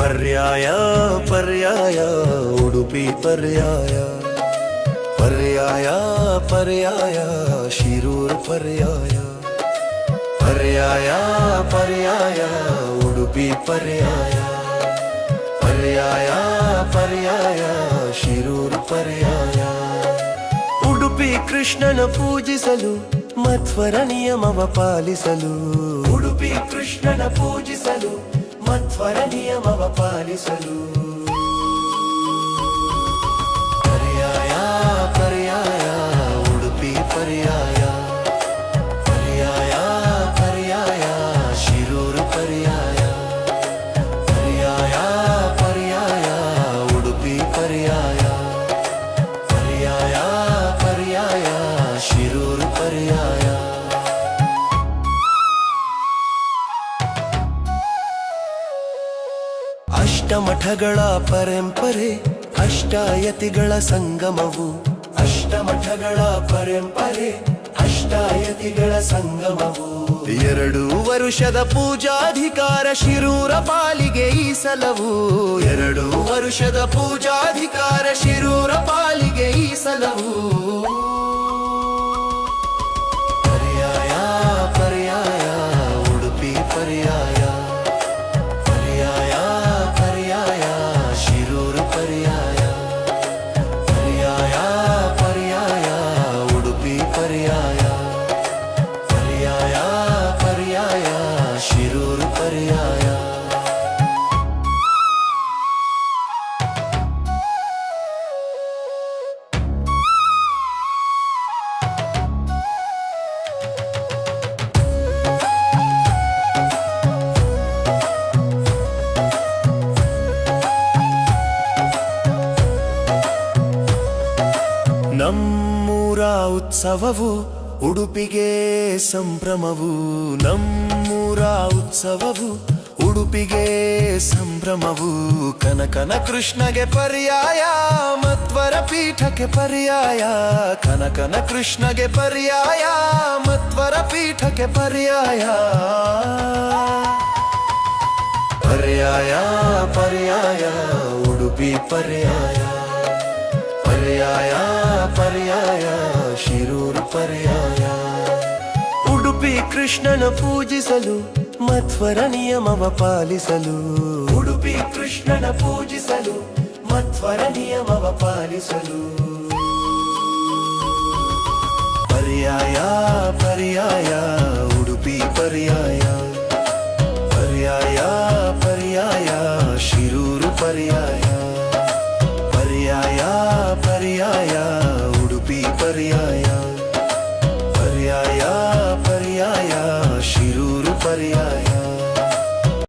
ಪರ್ಯಾಯ ಪರ್ಯಾಯ ಉಡುಪಿ ಪರ್ಯಾಯ ಪರ್ಯಾಯ ಪರ್ಯಾಯ ಶಿರೂರ್ ಪರ್ಯಾಯ ಪರ್ಯಾಯ ಪರ್ಯಾಯ ಉಡುಪಿ ಪರ್ಯಾಯ ಪರ್ಯಾಯ ಪರ್ಯಾಯ ಶಿರೂರ್ ಪರ್ಯಾಯ ಉಡುಪಿ ಕೃಷ್ಣನ ಪೂಜಿಸಲು ಮಧ್ವರ ನಿಯಮವ ಪಾಲಿಸಲು ಉಡುಪಿ ಕೃಷ್ಣನ ಪೂಜಿಸಲು ಮಧ್ವರ ನಿಯಮವ ಪಾಲಿಸಲು. ಪರ್ಯಾಯ ಪರ್ಯಾಯ, ಉಡುಪಿ ಪರ್ಯಾಯ. ಪರ್ಯಾಯ ಪರ್ಯಾಯ, ಶಿರೂರು ಪರ್ಯಾಯ. ಪರ್ಯಾಯ ಪರ್ಯಾಯ, ಉಡುಪಿ ಪರ್ಯಾಯ. ಪರ್ಯಾಯ ಪರ್ಯಾಯ, ಶಿರೂರು ಪರ್ಯಾಯ. ಅಷ್ಟಮಠಗಳ ಪರಂಪರೆ ಅಷ್ಟಾಯತಿಗಳ ಸಂಗಮವು. ಅಷ್ಟಮಠಗಳ ಪರಂಪರೆ ಅಷ್ಟಾಯತಿಗಳ ಸಂಗಮವು. ಎರಡು ವರುಷದ ಪೂಜಾಧಿಕಾರ ಶಿರೂರ ಪಾಲಿಗೆ ಈ ಸಲವು. ಎರಡು ವರುಷದ ಪೂಜಾಧಿಕಾರ ಶಿರೂರ ಪಾಲಿಗೆ ಈ ಸಲವು. ನಮ್ಮೂರ ಉತ್ಸವವು ಉಡುಪಿಗೆ ಸಂಭ್ರಮವು. ನಮ್ಮೂರ ಉತ್ಸವವು ಉಡುಪಿಗೆ ಸಂಭ್ರಮವು. ಕನಕನ ಕೃಷ್ಣಗೆ ಪರ್ಯಾಯ, ಮತ್ವರ ಪೀಠಕ್ಕೆ ಪರ್ಯಾಯ. ಕನಕನ ಕೃಷ್ಣಗೆ ಪರ್ಯಾಯ, ಮತ್ವರ ಪೀಠಕ್ಕೆ ಪರ್ಯಾಯ. ಪರ್ಯಾಯ ಪರ್ಯಾಯ, ಉಡುಪಿ ಪರ್ಯಾಯ. ಪರ್ಯಾಯ. ಪರ್ಯಾಯ ಉಡುಪಿ ಕೃಷ್ಣನ ಪೂಜಿಸಲು ಮತ್ವರ ನಿಯಮವ ಪಾಲಿಸಲು. ಉಡುಪಿ ಕೃಷ್ಣನ ಪೂಜಿಸಲು ಮತ್ವರ ನಿಯಮವ ಪಾಲಿಸಲು. ಪರ್ಯಾಯ ಪರ್ಯಾಯ, ಉಡುಪಿ ಪರ್ಯಾಯ. ಪರ್ಯಾಯ ಪರ್ಯಾಯ, ಶಿರೂರು ಪರ್ಯಾಯ.